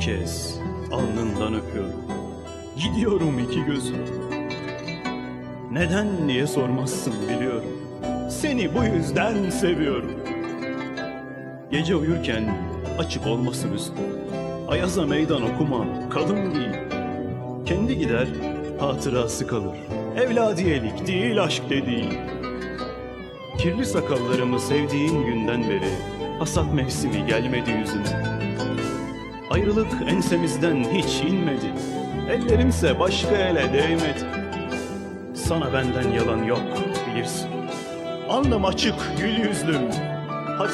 kez alnından öpüyorum. Gidiyorum iki gözüm. Neden diye sormazsın biliyorum. Seni bu yüzden seviyorum. Gece uyurken açık olmasın üstü. Ayaza meydan okuma, kalın giy. Kendi gider, hatırası kalır. Evladiyelik değil aşk dediğin. Kirli sakallarımı sevdiğin günden beri hasat mevsimi gelmedi yüzüme. Ayrılık ensemizden hiç inmedi. Ellerimse başka ele değmedi. Sana benden yalan yok bilirsin. Alnım açık gül yüzlüm. Hadi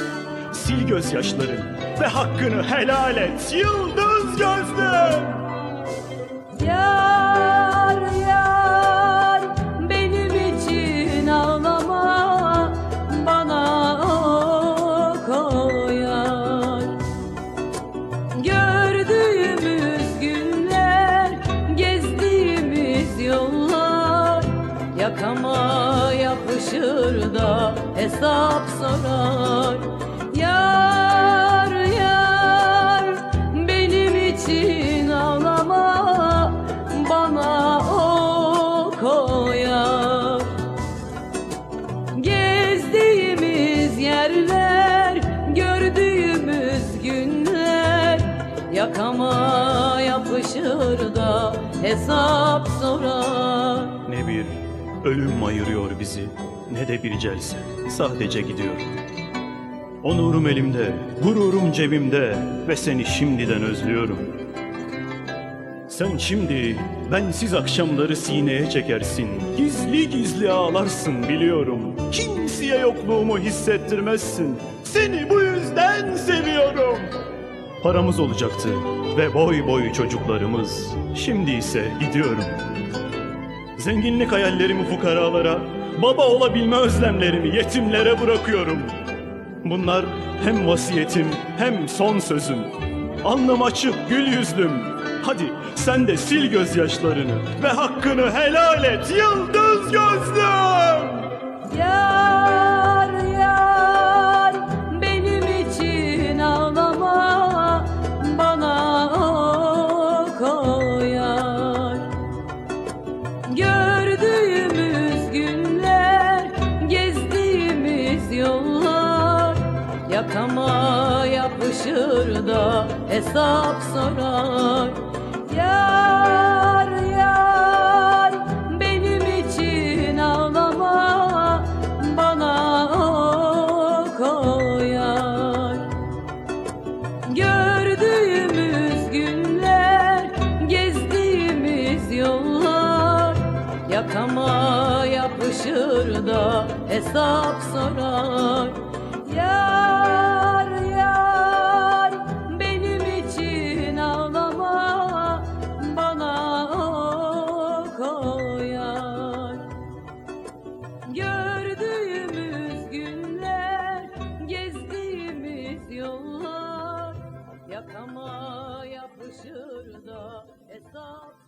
sil gözyaşların ve hakkını helal et yıldız gözlüm. Yar da hesap sorar. Yar yar benim için ağlama bana o koyar. Gezdiğimiz yerler, gördüğümüz günler Yakama yapışır da hesap sorar ölüm ayırıyor bizi ne de bir celse. Sadece gidiyorum. Onurum elimde, gururum cebimde ve seni şimdiden özlüyorum. Sen şimdi bensiz akşamları sineye çekersin. Gizli gizli ağlarsın biliyorum. Kimseye yokluğumu hissettirmezsin. Seni bu yüzden seviyorum. Paramız olacaktı ve boy boy çocuklarımız. Şimdi ise gidiyorum. Zenginlik hayallerimi fukaralara, baba olabilme özlemlerimi yetimlere bırakıyorum. Bunlar hem vasiyetim hem son sözüm. Alnım açık gül yüzlüm. Hadi sen de sil gözyaşlarını ve hakkını helal et yıldız gözlüm. Yar Yakama yapışır da hesap sorar. Yar yar benim için ağlama bana o koyar. Gördüğümüz günler gezdiğimiz yollar Yakama yapışır da hesap sorar. Yar yollar